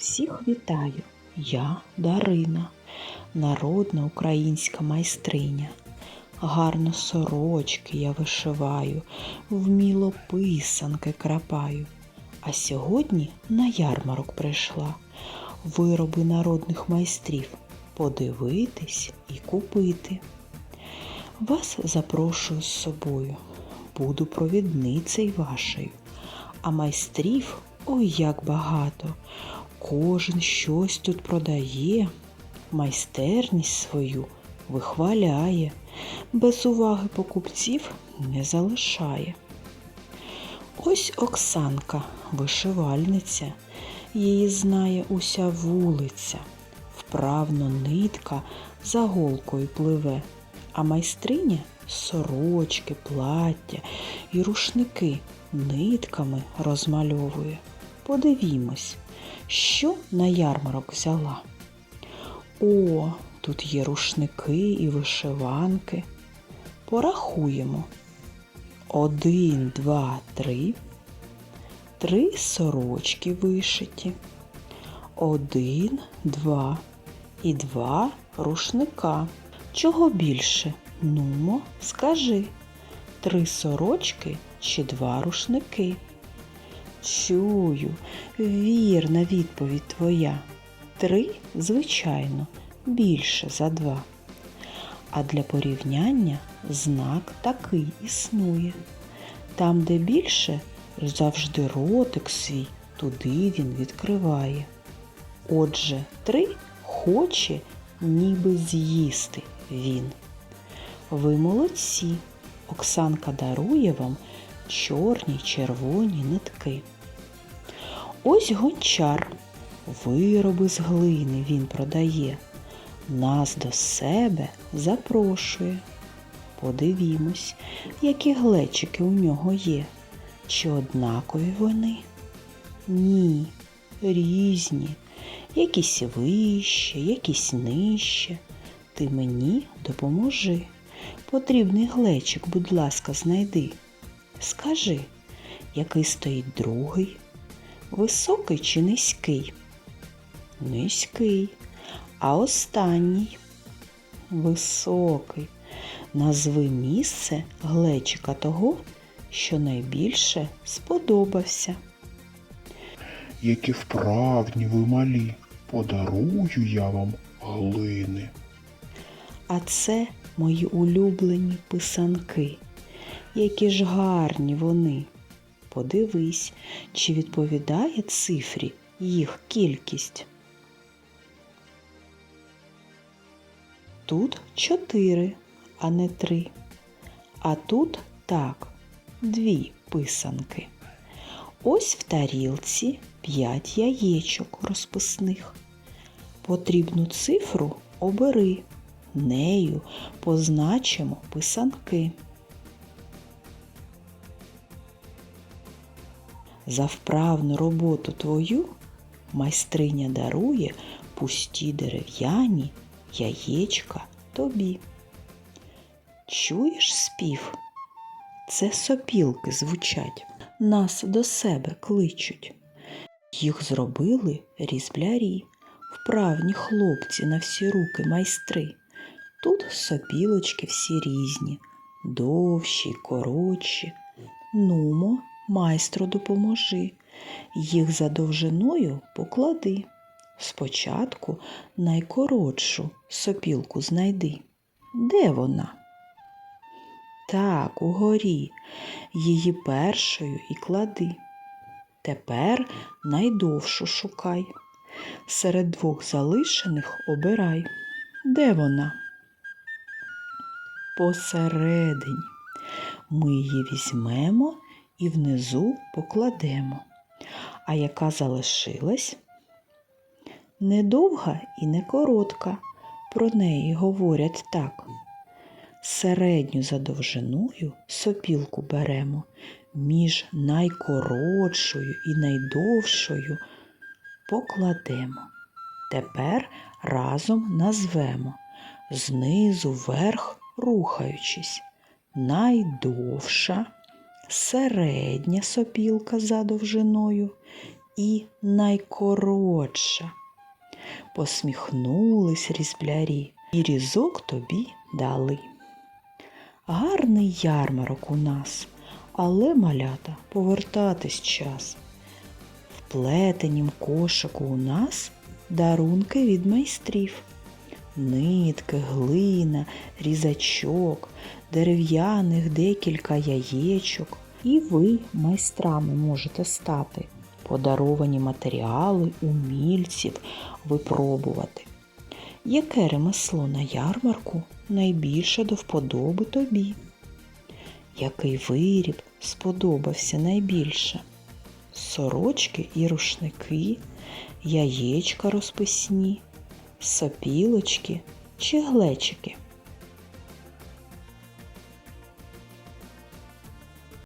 Всіх вітаю! Я Дарина, народна українська майстриня. Гарно сорочки я вишиваю, вміло писанки крапаю. А сьогодні на ярмарок прийшла вироби народних майстрів подивитись і купити. Вас запрошую з собою, буду провідницею вашою, а майстрів ой як багато. Кожен щось тут продає, майстерність свою вихваляє, без уваги покупців не залишає. Ось Оксанка, вишивальниця, її знає уся вулиця. Вправно нитка за голкою пливе, а майстриня сорочки, плаття і рушники нитками розмальовує. Подивімось, що на ярмарок взяла. О, тут є рушники і вишиванки. Порахуємо. Один, два, три. Три сорочки вишиті. Один, два і два рушника. Чого більше? Нумо, скажи. Три сорочки чи два рушники? Чую, вірна відповідь твоя. Три, звичайно, більше за два. А для порівняння знак такий існує. Там, де більше, завжди ротик свій, туди він відкриває. Отже, три хоче, ніби з'їсти він. Ви молодці. Оксанка дарує вам чорні червоні нитки. Ось гончар, вироби з глини він продає, нас до себе запрошує. Подивімось, які глечики у нього є. Чи однакові вони? Ні, різні, якісь вище, якісь нижче. Ти мені допоможи. Потрібний глечик, будь ласка, знайди. Скажи, який стоїть другий? Високий чи низький? Низький. А останній? Високий. Назви місце глечика того, що найбільше сподобався. Які вправні ви малі, подарую я вам глини. А це мої улюблені писанки. Які ж гарні вони. Подивись, чи відповідає цифрі їх кількість. Тут чотири, а не три. А тут так, дві писанки. Ось в тарілці п'ять яєчок розписних. Потрібну цифру обери. Нею позначимо писанки. За вправну роботу твою майстриня дарує пусті дерев'яні яєчка тобі. Чуєш спів? Це сопілки звучать, нас до себе кличуть. Їх зробили різблярі, вправні хлопці на всі руки майстри. Тут сопілочки всі різні, довші, коротші. Нумо, майстру допоможи, їх за довжиною поклади. Спочатку найкоротшу сопілку знайди. Де вона? Так, угорі. Її першою і клади. Тепер найдовшу шукай. Серед двох залишених обирай. Де вона? Посередині. Ми її візьмемо і внизу покладемо. А яка залишилась? Недовга і не коротка. Про неї говорять так. Середню за довжиною сопілку беремо, між найкоротшою і найдовшою покладемо. Тепер разом назвемо знизу вверх рухаючись. Найдовша, середня сопілка за довжиною і найкоротша. Посміхнулись різблярі, і різок тобі дали. Гарний ярмарок у нас, але малята повертатись час. В плетенім кошику у нас дарунки від майстрів. Нитки, глина, різачок, дерев'яних декілька яєчок. І ви майстрами можете стати, подаровані матеріали умільців випробувати. Яке ремесло на ярмарку найбільше до вподоби тобі? Який виріб сподобався найбільше? Сорочки і рушники, яєчка розписні, сопілочки чи глечики?